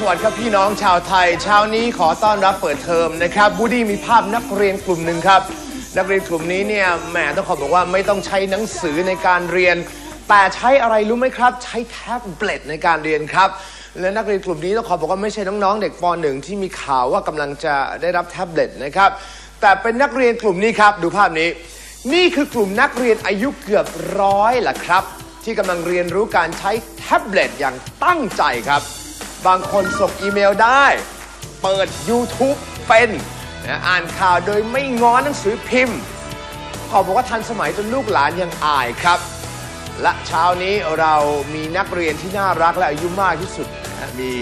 สวัสดีครับพี่น้องชาวไทย เช้านี้ขอต้อนรับเปิดเทอมนะครับบูดี้มีภาพนักเรียนกลุ่มหนึ่งครับ นักเรียนกลุ่มนี้เนี่ยแหมต้องขอบอกว่าไม่ต้องใช้หนังสือในการเรียน แต่ใช้อะไรรู้ไหมครับ ใช้แท็บเล็ตในการเรียนครับ และนักเรียนกลุ่มนี้ต้องขอบอกว่าไม่ใช่น้องๆ เด็กป .1 ที่มีข่าวว่ากำลังจะได้รับแท็บเล็ตนะครับ แต่เป็นนักเรียนกลุ่มนี้ครับ ดูภาพนี้ นี่คือกลุ่มนักเรียนอายุเกือบร้อยล่ะครับ ที่กำลังเรียนรู้การใช้แท็บเล็ตอย่างตั้งใจครับ บางคนส่งอีเมลได้ เปิด YouTube เป็นนะอ่านข่าวโดยไม่ง้อหนังสือพิมพ์ ขอบอกว่าทันสมัยจนลูกหลานยังอายครับ และเช้านี้เรามีนักเรียนที่น่ารักและอายุมากที่สุดนะฮะมี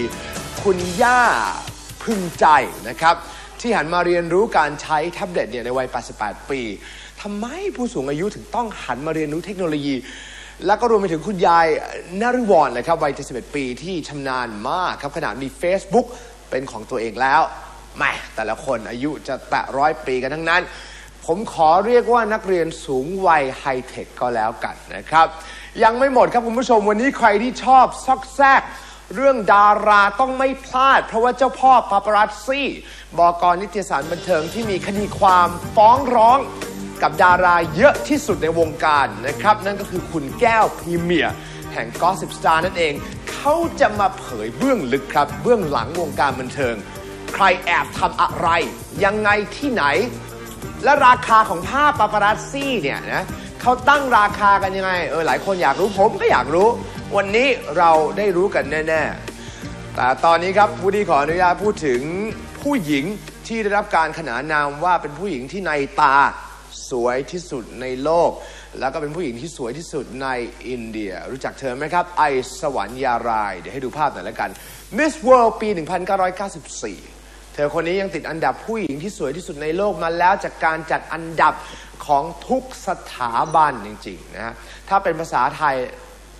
คุณย่าพึงใจนะครับ ที่หันมาเรียนรู้การใช้แท็บเล็ตเนี่ยในวัย 88 ปีทำไมผู้สูงอายุถึงต้องหันมาเรียนรู้เทคโนโลยี แล้วก็รวมไปถึงคุณยายนฤวรณ์นะครับวัย71 ปีที่ชำนาญมากครับขนาดมี Facebook เป็นของตัวเองแล้วแม่แต่ละคนอายุจะแตะร้อยปีกันทั้งนั้น ผมขอเรียกว่านักเรียนสูงวัยไฮเทคก็แล้วกันนะครับ ยังไม่หมดครับคุณผู้ชมวันนี้ใครที่ชอบซอกแซกเรื่องดาราต้องไม่พลาด เพราะว่าเจ้าพ่อปาปารัสซี่บอกรนิตยสารบันเทิงที่มีคดีความฟ้องร้อง กับดาราเยอะที่สุดในวงการนะครับ นั่นก็คือคุณแก้วพรีเมียร์แห่ง Gossip Star นั่นเอง เขาจะมาเผยเบื้องลึกครับ เบื้องหลังวงการบันเทิง ใครแอบทำอะไร ยังไงที่ไหน และราคาของภาพปาปารัสซี่เนี่ยนะเขาตั้งราคากันยังไง เออหลายคนอยากรู้ผมก็อยากรู้ วันนี้เราได้รู้กันแน่ ๆ แต่ตอนนี้ครับวูดดี้ขออนุญาตพูดถึงผู้หญิงที่ได้รับการขนานนามว่าเป็นผู้หญิงที่ในตา สวยที่สุดในโลก แล้วก็เป็นผู้หญิงที่สวยที่สุดในอินเดีย รู้จักเธอไหมครับ ไอสวรรค์ยาราย เดี๋ยวให้ดูภาพหน่อยแล้วกัน Miss World ปี 1994 เธอคนนี้ยังติดอันดับผู้หญิงที่สวยที่สุดในโลกมาแล้วจากการจัดอันดับของทุกสถาบันจริงๆนะฮะถ้าเป็นภาษาไทย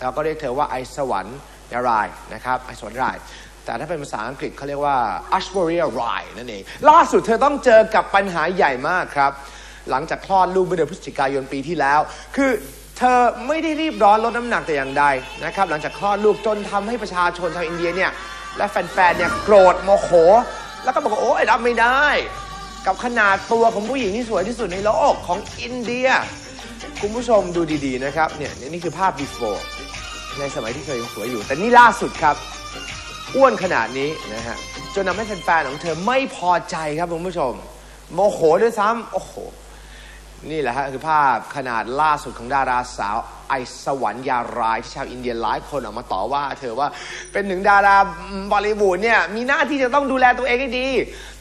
เราก็เรียกเธอว่าไอสวรรค์ยารายนะครับไอสวรรค์รายแต่ถ้าเป็นภาษาอังกฤษเขาเรียกว่า Ashwarya Rai นั่นเอง ล่าสุดเธอต้องเจอกับปัญหาใหญ่มากครับ หลังจากคลอดลูกเมื่อเดือนพฤศจิกายนปีที่แล้ว คือเธอไม่ได้รีบร้อนลดน้ำหนักแต่อย่างใดนะครับหลังจากคลอดลูกจนทำให้ประชาชนชาวอินเดียเนี่ยและแฟนๆเนี่ยโกรธโมโห แล้วก็บอกว่าโอ้ยรับไม่ได้ กับขนาดตัวของผู้หญิงที่สวยที่สุดในโลกของอินเดีย คุณผู้ชมดูดีๆนะครับเนี่ยนี่คือภาพ before ในสมัยที่เธอยังสวยอยู่ แต่นี่ล่าสุดครับอ้วนขนาดนี้นะฮะจนทำให้แฟนๆของเธอไม่พอใจครับคุณผู้ชม โมโหด้วยซ้ำโอ้โห นี่แหละฮะคือภาพขนาดล่าสุดของดาราสาวไอสวรรค์ยารายที่ชาวอินเดียหลายคนออกมาต่อว่า เธอว่าเป็นหนึ่งดาราบอลลีวูดเนี่ยมีหน้าที่จะต้องดูแลตัวเองให้ดี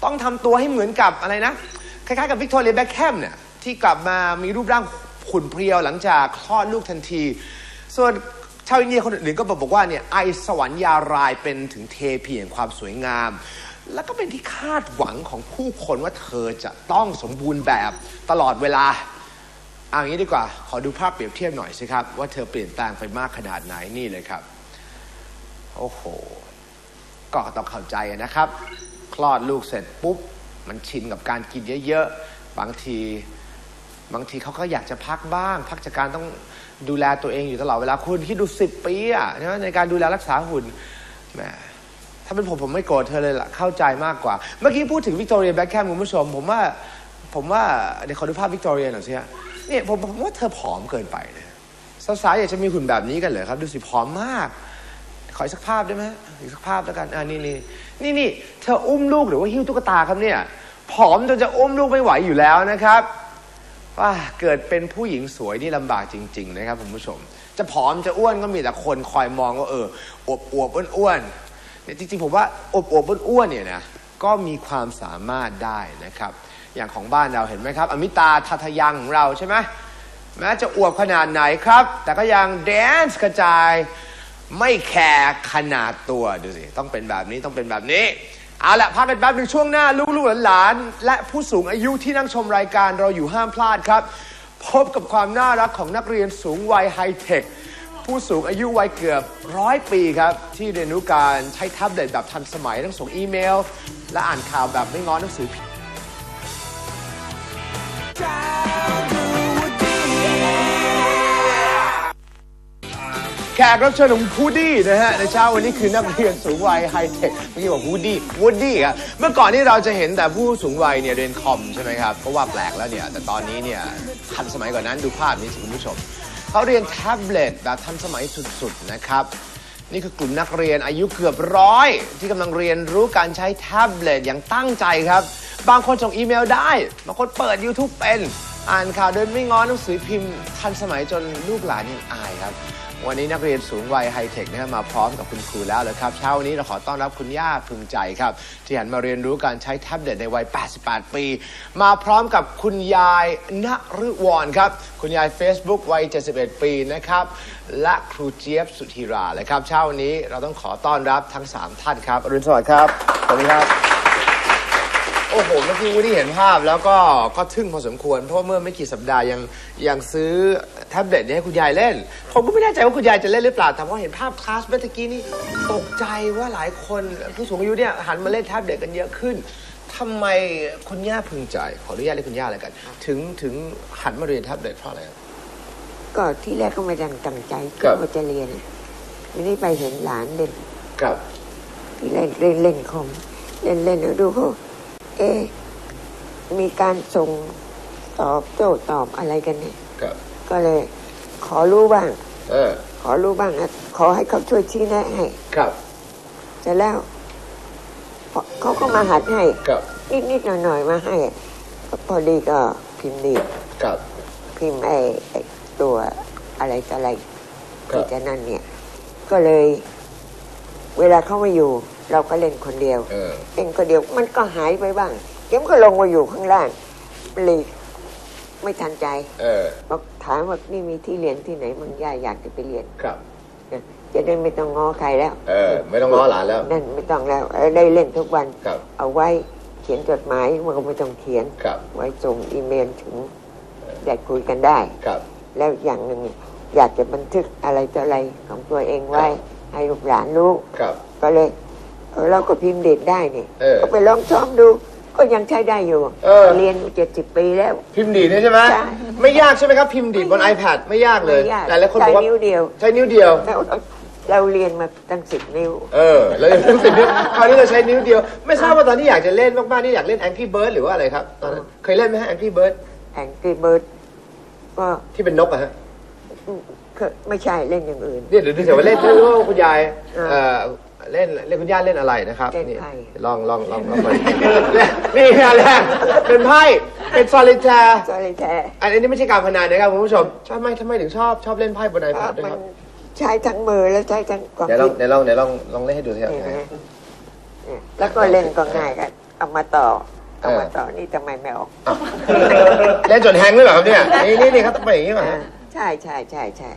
ต้องทำตัวให้เหมือนกับอะไรนะ คล้ายๆกับวิกตอเรียแบ็คแฮมเนี่ยที่กลับมามีรูปร่างขุ่นเพรียวหลังจากคลอดลูกทันที ส่วนชาวอินเดียคนอื่นก็บอกว่าเนี่ยไอสวรรค์ยารายเป็นถึงเทพีแห่งความสวยงาม แล้วก็เป็นที่คาดหวังของผู้คนว่าเธอจะต้องสมบูรณ์แบบตลอดเวลาเอางี้ดีกว่า ขอดูภาพเปรียบเทียบหน่อยสิครับ ว่าเธอเปลี่ยนแปลงไปมากขนาดไหนนี่เลยครับ โอ้โห ก็ต้องเข้าใจนะครับ คลอดลูกเสร็จปุ๊บ มันชินกับการกินเยอะๆ บางที บางทีเขาก็อยากจะพักบ้าง พักจากการต้องดูแลตัวเองอยู่ตลอดเวลาคุณคิดดูสิบปีอะนะในการดูแลรักษาหุ่นแหมาเป็นผมผมไม่โกรธเธอเลยล่ะเข้าใจมากกว่า เมื่อกี้พูดถึงวิกตอเรียแบ็คแคมคุณผู้ชม ผมว่าผมว่าเดี๋ยวขอดูภาพวิกตอเรียหน่อยสิฮะเนี่ยผมผมว่าเธอผอมเกินไปนะสาวๆอยากจะมีหุ่นแบบนี้กันเหรอครับ ดูสิผอมมาก ขออีกสักภาพได้ไหมอีกสักภาพแล้วกันอ่านี่นี่นี่นี่เธออุ้มลูกหรือว่าหิ้วตุ๊กตาครับเนี่ยผอมจนจะอุ้มลูกไม่ไหวอยู่แล้วนะครับว่าเกิดเป็นผู้หญิงสวยนี่ลำบากจริง ๆ นะครับคุณผู้ชม จะผอมจะอ้วนก็มีแต่คนคอยมองว่าเอออวบอวบอ้วนอ้วน ๆเนี่ยจริงๆผมว่าอบอบอ้วนอ้วนๆเนี่ยนะก็มีความสามารถได้นะครับ อย่างของบ้านเราเห็นไหมครับ อมิตาทัทยังของเราใช่ไหมแม้จะอวบขนาดไหนครับ แต่ก็ยังแดนซ์กระจายไม่แคร์ขนาดตัวดูสิต้องเป็นแบบนี้ต้องเป็นแบบนี้เอาละพักกันแป๊บหนึ่งช่วงหน้าลูกๆหลานๆและผู้สูงอายุที่นั่งชมรายการเราอยู่ห้ามพลาดครับ พบกับความน่ารักของนักเรียนสูงวัยไฮเทค ผู้สูงอายุวัยเกือบร้อยปีครับ ที่เรียนรู้การใช้แท็บเล็ตแบบทันสมัยทั้งส่งอีเมล และอ่านข่าวแบบไม่ง้อหนังสือพิมพ์แคกรับเชิญของพูดี้นะฮะในเช้าวันนี้คือนักเรียนสูงวัยไฮเทคเมื่อกี้บอกพูดี้วูดดี้ครับเมื่อก่อนนี่เราจะเห็นแต่ผู้สูงวัยเนี่ยเรียนคอมใช่ไหมครับก็ว่าแปลกแล้วเนี่ยแต่ตอนนี้เนี่ยทันสมัยกว่านั้นดูภาพนี้สิคุณผู้ชม เขาเรียนแท็บเล็ตแบบทันสมัยสุดๆนะครับ นี่คือกลุ่มนักเรียนอายุเกือบร้อยที่กำลังเรียนรู้การใช้แท็บเล็ตอย่างตั้งใจครับ บางคนส่งอีเมลได้ บางคนเปิด YouTube เป็น อ่านข่าวเดินไม่ง้อหนังสือพิมพ์ทันสมัยจนลูกหลานยังอายครับ วันนี้นักเรียนสูงวัยไฮเทคนะมาพร้อมกับคุณครูแล้วเลยครับเช้าวันนี้เราขอต้อนรับคุณย่าพึงใจครับ ที่หันมาเรียนรู้การใช้แท็บเล็ตในวัย 88 ปี มาพร้อมกับคุณยายณฤวรครับ คุณยาย Facebook วัย 71 ปีนะครับ และครูเจี๊ยบสุธีราเลยครับเช้าวันนี้เราต้องขอต้อนรับทั้ง 3 ท่านครับอรุณสวัสดิ์ครับสวัสดีครับ โอ้โหเมื่อกี้วูดดี้เห็นภาพแล้วก็ก็ทึ่งพอสมควร เพราะว่าเมื่อไม่กี่สัปดาห์ยังยังซื้อแท็บเล็ตนี้ให้คุณยายเล่น ผมก็ไม่แน่ใจว่าคุณยายจะเล่นหรือเปล่า แต่พอเห็นภาพคลาสเมื่อกี้นี่ตกใจว่าหลายคนผู้สูงอายุเนี่ยหันมาเล่นแท็บเล็ตกันเยอะขึ้นทำไมคุณย่าพึงใจ ขออนุญาตเรียกคุณย่าเลยกัน ถึงถึงหันมาเรียนแท็บเล็ตเพราะอะไรครับ ก็ที่แรกก็ไม่ดังตั้งใจครับ ว่าจะเรียนทีนี้ไปเห็นหลานเล่นครับที่เล่นเล่นเล่นคอมเล่นเล่นแล้วดูเขา เอ๊ะมีการส่งตอบโต้ตอบอะไรกันเนี่ยครับก็เลย ขอรู้บ้าง เออ ขอรู้บ้างนะขอให้เขาช่วยชี้แนะให้ครับ เสร็จแล้วพอเขาก็มาหัดให้ครับ นิดนิดหน่อยหน่อยๆมาให้ก็พอดีก็พิมพ์ดีครับ พิมพ์ไอ้ไอ้ตัวอะไรต่ออะไรครับ ที่จะนั่นเนี่ย ก็เลย เวลาเขามาอยู่ เราก็เล่นคนเดียวเออ เล่นคนเดียวมันก็หายไปบ้างเกมก็ลงมาอยู่ข้างล่างหลีกไม่ทันใจเออ บอกถามว่านี่มีที่เรียนที่ไหนมึงย่าอยากจะไปเรียนครับจะได้ไม่ต้องง้อใครแล้ว เออ ไม่ต้องง้อหลานแล้ว นั่นไม่ต้องแล้วเออได้เล่นทุกวัน ครับ เอาไว้เขียนจดหมายมันก็ไม่ต้องเขียน ครับ ไว้ส่งอีเมลถึงได้คุยกันได้ ครับ แล้วอย่างหนึ่งอยากจะบันทึกอะไรต่ออะไรของตัวเองไว้ ให้ลูกหลานรู้ ครับ ก็เลย เออเราก็พิมพ์เด็ดได้นี่เออ ก็ไปลองซ้อมดู ก็ยังใช้ได้อยู่เออ เรียนเจ็ดสิบปีแล้ว พิมพ์ดีดเนี่ยใช่ไหมใช่ ไม่ยากใช่ไหมครับพิมพ์ดีดบน iPad ไม่ยากเลยไม่ยากหลายๆคนบใช้อกว่านิ้วเดียวใช้นิ้วเดียวแล้วเราเรียนมาตั้งสิบนิ้ว เออแล้วยังรู้สึกนิ้วคราวนี้เราใช้นิ้วเดียว ไม่ทราบว่าตอนที่อยากจะเล่นมากๆนี่อยากเล่น Angry Bird หรือว่าอะไรครับตอนนั้นเคยเล่นไหมฮะ Angry Bird แองกี้เบิร์ดก็ที่เป็นนกอะฮะเคยไม่ใช่เล่นอย่างอื่น เนี่ยเดี๋ยวดูเถอะว่าเล่นไม่รู้ว่าคุณยายอ่าเอ่อ เล่นเล่นคุณย่าเล่นอะไรนะครับเล่นนี่ไพ่ ลองลองลองลองไปนี่งานแรกเป็นไพ่เป็นซอลิแทร์ก็เลยแท้อันนี้ไม่ใช่การพนันนะครับคุณผู้ชมชอบไหมทำไมถึงชอบชอบเล่นไพ่บนเพราะ iPad ด้วยมัคนรับใช้ทั้งมือแล้วใช้ทั้งความเดี๋ยวลอคิงดเดี๋ยวลองเดี๋ยวลองลองเล่นให้ดูสิครับนี่นะเนี่ยแล้วก็เล่นก็ง่ายกันเอามาต่อเอามาต่อนี่ทำไมไม่ออก เล่นจนแฮงค์เลยเหรอครับเนี่ยนี่นี่นี่ครับต้องไปอย่างนี้ป่ะอ่าฮะใช่ใช่ใช่ใช่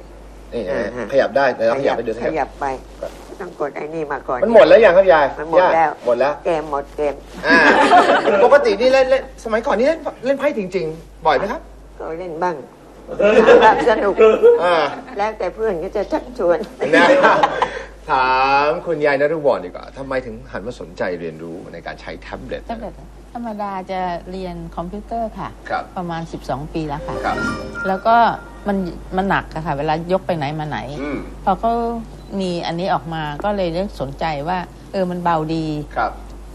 นี่นะฮะอ่าฮะขยับได้เดี๋ยวเราขยับไปดูสิขครับยับไป ต้องกดไอ้นี่มาก่อน มันหมดแล้วยังครับยายมันหมดแล้วยายหมดแล้วเกมหมดเกมอ่าปกตินี่เล่นเล่นสมัยก่อนนี่เล่นเล่นไพ่จริง ๆ บ่อยไหมครับก็เล่นบ้างหาแบบสนุก อ่า แล้วแต่เพื่อนก็จะชักชวน นะถามคุณยายนฤวรดีกว่าทำไมถึงหันมาสนใจเรียนรู้ในการใช้แท็บเล็ตแท็บเล็ตธรรมดาจะเรียนคอมพิวเตอร์ค่ะ ครับ ประมาณ 12 ปีแล้วค่ะ ครับ แล้วก็มันมันหนักอะค่ะ เวลายกไปไหนมาไหน อืม พอเขา มีอันนี้ออกมาก็เลยเริ่มสนใจว่า เออมันเบาดี ครับ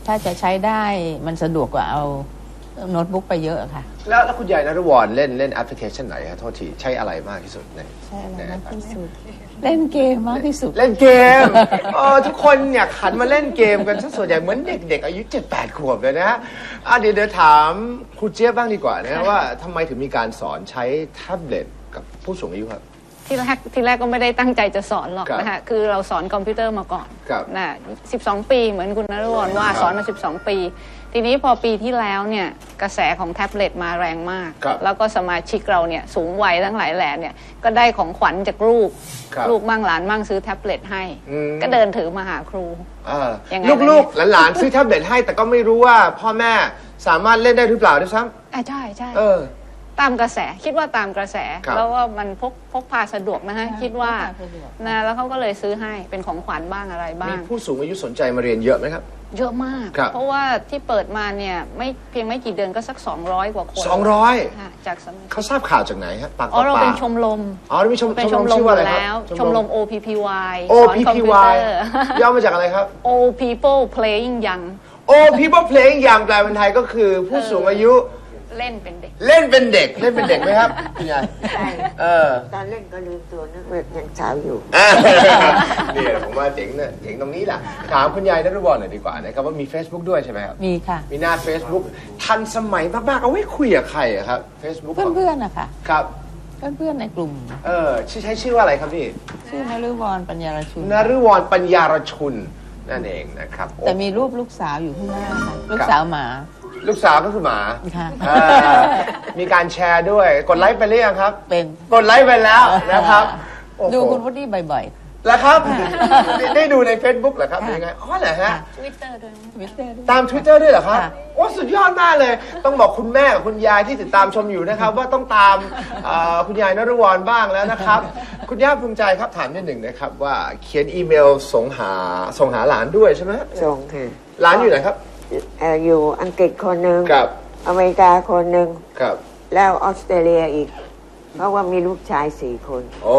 ถ้าจะใช้ได้มันสะดวกกว่าเอาโน้ตบุ๊กไปเยอะอะค่ะ แล้วแล้วคุณยายนฤวรเล่นเล่นแอปพลิเคชันไหนครับโทษที ใช้อะไรมากที่สุดในใช่อะไรในมาก iPad ที่สุด เล่นเกมมากที่สุด เล่นเกมเออทุกคนอยากหันมาเล่นเกมกันซะส่วนใหญ่เหมือนเด็ก ๆ อายุ 7-8 ขวบเลยนะฮะอะเดี๋ยวเดี๋ยวถามครูเจี๊ยบบ้างดีกว่านะฮะว่าทำไมถึงมีการสอนใช้แท็บเล็ตกับผู้สูงอายุครับ ที่แรกที่แรกก็ไม่ได้ตั้งใจจะสอนหรอกครับนะคะคือเราสอนคอมพิวเตอร์มาก่อนครับนะ12 ปีเหมือนคุณนรวรว่าครับ สอนมา 12 ปี ทีนี้พอปีที่แล้วเนี่ยกระแสของแท็บเล็ตมาแรงมาก ครับแล้วก็สมาชิกเราเนี่ยสูงวัยทั้งหลายแหล่เนี่ยก็ได้ของขวัญจากลูกครับลูกมั่งหลานมั่งซื้อแท็บเล็ตให้ อืม ก็เดินถือมาหาครู อ่ายังไง ลูกๆ หลานๆ ซื้อแท็บเล็ตให้แต่ก็ไม่รู้ว่าพ่อแม่สามารถเล่นได้หรือเปล่าด้วยซ้อะใช่ใช่ำเออ ตามกระแสคิดว่าตามกระแส ครับ แล้วว่ามันพกพกพาสะดวกนะฮะอ่าคิดว่าพกพาสะดวก นะแล้วเขาก็เลยซื้อให้เป็นของขวัญบ้างอะไรบ้ามีง ผู้สูงอายุสนใจมาเรียนเยอะไหมครับ เยอะมาก ครับ เพราะว่าที่เปิดมาเนี่ยไม่เพียงไม่กี่เดือนก็สัก 200 กว่าคนสองร้อยค่ะจากสมัยเขาทราบข่าวจากไหนฮะปากอ๋ต่ออเราปาเป็นกชมรม อ๋อนี่มีชมเป็นชชมมรรมมชื่อหมว่าอะไรดครับแล้ว ชมรม OPPY สอนคอมพิว OPPY เตอร์ ย่อมาจากอะไรครับ Old People Playing Young Old People Playing Young แปลเป็นไทยก็คือผู้สูงอายุ เล่นเป็นเด็ก เล่นเป็นเด็กเล่นเป็นเด็กไหมครับคุณยายใช่เออตอนเล่นก็ลืมตัวนะเมื่อยังสาวอยู่ อะนี่แหละผมว่าเจ๋งเนี่ยเจ๋งตรงนี้แหละถามคุณยายนรุวรหน่อยดีกว่านะครับว่ามี Facebook ด้วยใช่ไหมครับมีค่ะ มีหน้า Facebook ทันสมัยมากๆเอาไว้คุยกับใครอะครับ Facebook เพื่อนๆนะคะครับเพื่อนๆในกลุ่ม เออชื่อใช้ชื่อว่าอะไรครับพี่ชื่อนฤวรปัญญารชุนนรุวรปัญญารชุนนั่นเองนะครับโอ้ แต่มีรูปลูกสาวอยู่ข้างหน้าค่ะ ลูกสาวหมา ลูกสาวก็คือหมาค่ะเออมีการแชร์ด้วย กดไลค์ไปหรือยังครับ เป็นกดไลค์ไปแล้วนะครับโอ้โหดูคุณวุฒิบ่อยแล้วครับได้ได้ดูใน Facebook เหรอครับเป็นยังไงอ๋อเหรอฮะ Twitter ด้วยนะๆทวิตเตอร์ด้วย ตาม Twitter ด้วยเหรอครับ ค่ะ โอ้สุดยอดมากเลย ต้องบอกคุณแม่กับคุณยายที่ติดตามชมอยู่นะครับ ว่าต้องตามเอ่อคุณยายนรุวรบ้างแล้วนะครับ คุณย่าภูมิใจครับถามนิดหนึ่งนะครับ ว่าเขียนอีเมลส่งหาส่งหาหลานด้วยใช่ไหมส่งค่ะหลานอยู่ไหนครับ เอ่ออยู่อังกฤษคนหนึ่งครับอเมริกาคนหนึ่งครับ แล้วออสเตรเลียอีก เพราะว่ามีลูกชายสี่คน โอ้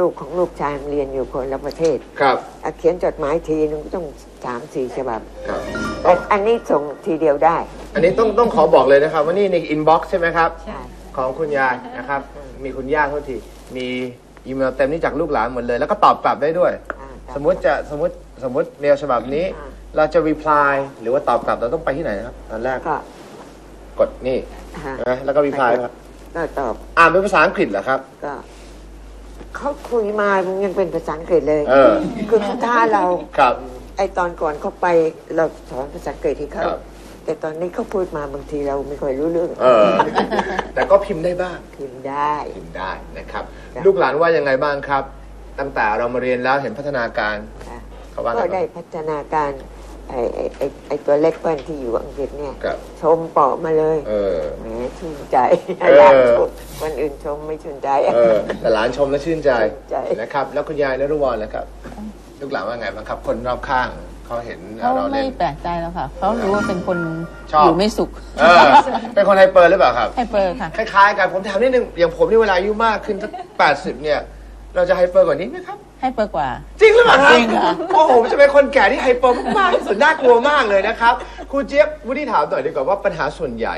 ลูกของลูกชายเรียนอยู่คนละประเทศครับอะเขียนจดหมายทีนึงก็ต้องสามสี่ฉบับครับ แต่อันนี้ส่งทีเดียวได้ อันนี้ต้องต้องขอบอกเลยนะครับว่านี่ในอินบ็อกซ์ใช่ไหมครับ ใช่ ของคุณยายนะครับ มีคุณย่าโทษทีมีอีเมลเต็มนี่จากลูกหลานหมดเลย แล้วก็ตอบกลับได้ด้วย อ่าสมมติจะสมมติสมมติเมลฉบับนี้ อ่า เราจะ reply หรือว่าตอบกลับเราต้องไปที่ไหนนะครับตอนแรกก็กดนี่ฮะนะแล้วก็ reply ครับก็ตอบอ่านเป็นภาษาอังกฤษเหรอครับ ก็เขาคุยมามันยังเป็นภาษาอังกฤษเลย เออ คือเขาท้าเรา ครับ ไอตอนก่อนเขาไปเราสอนภาษาอังกฤษให้เขาครับ แต่ตอนนี้เขาพูดมาบางทีเราไม่ค่อยรู้เรื่องเออ แต่ก็พิมพ์ได้บ้าง พิมพ์ได้ พิมพ์ได้นะครับจ้ะลูกหลานว่ายังไงบ้างครับ ตั้งแต่เรามาเรียนแล้วเห็นพัฒนาการค่ะเขาว่าไงก็บ้าง ได้พัฒนาการ ไอไอไอไอตัวเล็กเปิ้ลที่อยู่อังกฤษเนี่ย ครับ ชมเปาะมาเลยเออ แหมชื่นใจเออ หลานชมคนอื่นชมไม่ชื่นใจ เออแต่หลานชมและชื่นใจชื่นใจ นะครับ แล้วคุณยายนรุวรนะครับ ลูกหลานว่าไงบ้างครับ คนรอบข้างเขาเห็นเขาเราไม่เล่น แปลกใจแล้วค่ะ เขารู้ว่าเป็นคนชอบ อยู่ไม่สุขเออ เป็นคนไฮเปอร์หรือเปล่าครับ ให้เปิดค่ะ คล้ายๆกันผมถามนิดนึงอย่างผมนี่เวลาอายุมากขึ้นสักแปดสิบเนี่ย เราจะไฮเปอร์กว่านี้ไหมครับ ให้เปิดกว่า จริงหรือเปล่าครับจริงค่ะ โอ้โหผมจะเป็นคนแก่ที่ไฮเปอร์มากๆที่สุดน่ากลัวมากเลยนะครับครูเจี๊ยบวุฒิถามหน่อยดีกว่าว่าปัญหาส่วนใหญ่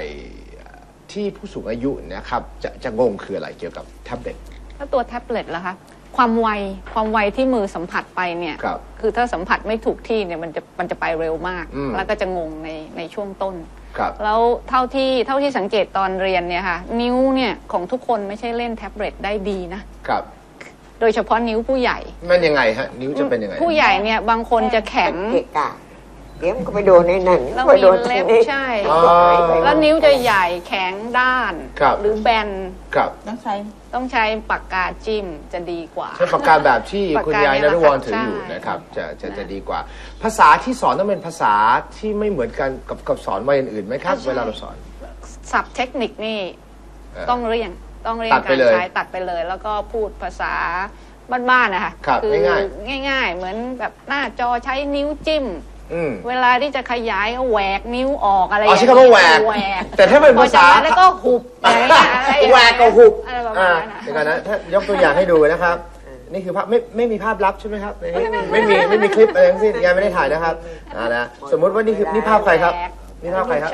ที่ผู้สูงอายุนะครับจะจะงงคืออะไรเกี่ยวกับแท็บเล็ต แล้วตัวแท็บเล็ตล่ะคะ ความไว ความไวที่มือสัมผัสไปเนี่ยครับอถ้าสัมผัสไม่ถูกที่เนี่ยมันจะมันจะไปเร็วมาก อืม แล้วก็จะงงในในช่วงต้น ครับ แล้วเท่าที่เท่าที่สังเกตตอนเรียนเนี่ยค่ะ นิ้วเนี่ยของทุกคนไม่ใช่เล่นแท็บเล็ตได้ดีนะ ครับโดยเฉพาะนิ้วผู้ใหญ่ มันยังไงฮะ นิ้วจะเป็นยังไง ผู้ใหญ่เนี่ยบางคนจะแข็งเกะกะเดี๋ยวมันก็ไปโดนในนั่นแล้วไปมีโดนเล็บที่นี่ใช่ อ๋อ แล้วนิ้วจะใหญ่แข็งด้าน ครับ หรือแบนครับต้องใช้ต้องใช้ปากกาจิ้มจะดีกว่า ใช้ปากกาแบบที่ปากกาคุณยายนรุวรถืออยู่ใช่นะครับ จะจะจะดีกว่า ภาษาที่สอนต้องเป็นภาษาที่ไม่เหมือนกันกับกับสอนวัยอื่นๆไหมครับเวลาเราสอน ศัพท์เทคนิคนี่ เออ ต้องเรียน ต้องเรียนตัดไปการเลยใช้ตัดไปเลย แล้วก็พูดภาษาบ้านๆนะคะครับอง่าย ง่ายๆ เหมือนแบบหน้าจอใช้นิ้วจิ้ม อืม เวลาที่จะขยายก็แหวกนิ้วออกอะไรอ๋อใช้คำว่าแหวกแหวกแต่ถ้าเป็นภาษา พอจำได้แล้วก็หุบอะไรอย่างเงี้ยอะไรอย่างแหวเงี้ยกกับหุบอะไรประมาอ่าณนั้นอะเดี๋ยวก่อนนะถ้ายกตัวอย่างให้ดูนะครับ นี่คือภาพไม่ไม่มีภาพลับใช่ไหมครับไม่ไม่มีไม่มีคลิปอะไรทั้งสิ้นยายไม่ได้ถ่ายนะครับอ่านะสมมุติว่านี่คือนี่ภาพใครครับ นี่ภาพใครครับ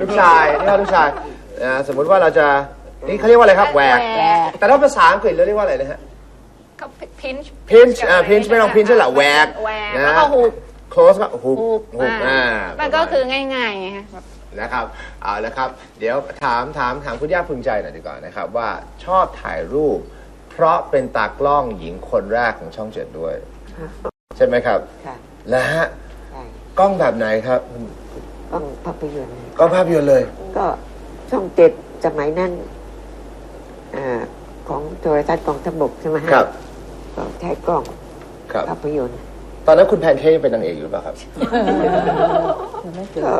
ลูกชาย ลูกชายนี่ภาพลูกชายอ่าสมมุติว่าเราจะ นี่เขาเรียกว่าอะไรครับแหวกแหวก แต่ถ้าภาษาอังกฤษเราเรียกว่าอะไรนะฮะ ก็พินช์ pinch อ่า pinch ไม่ต้อง pinch ใช่หรอแหวกแหวกนะ แล้วก็หุบ close ก็หุบหุบหุบอ่ามันก็คือง่ายๆไงคะแบบนะครับเอาละครับ เดี๋ยวถามถามถามคุณย่าภูมิใจหน่อยดีกว่านะครับ ว่าชอบถ่ายรูป เพราะเป็นตากล้องหญิงคนแรกของช่องเจ็ดด้วย ใช่ไหมครับค่ะแล้วฮะใช่กล้องแบบไหนครับต้องภาพยนตร์กล้องภาพยนตร์เลย ก็ช่องเจ็ดสมัยนั้น อของโทรทัศน์กองทัพบกใช่ไหมครับ ก็ใช้กล้องภาพยนตร์ตอนนั้นคุณแพนเค้กยังเป็นนางเอกอยู่หรือเปล่าครับก็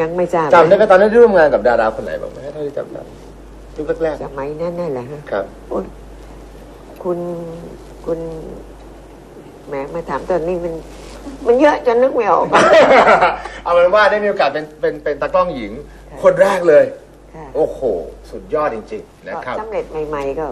ยังไม่จำจำได้ไหมตอนนั้นร่วมงานกับดาราคนไหนบ้างไหมเท่าที่จำได้ยุคแรกสมัยนั้นนั่นแหละครับคุณคุณแหมมาถามตอนนี้มัน มันเยอะจนนึกไม่ออก เอาเป็นว่าได้มีโอกาสเป็นเป็นเป็นตากล้องหญิง คนแรกเลย โอ้โห สุดยอดจริง ๆ นะครับ สำเร็จใหม่ ๆ ก็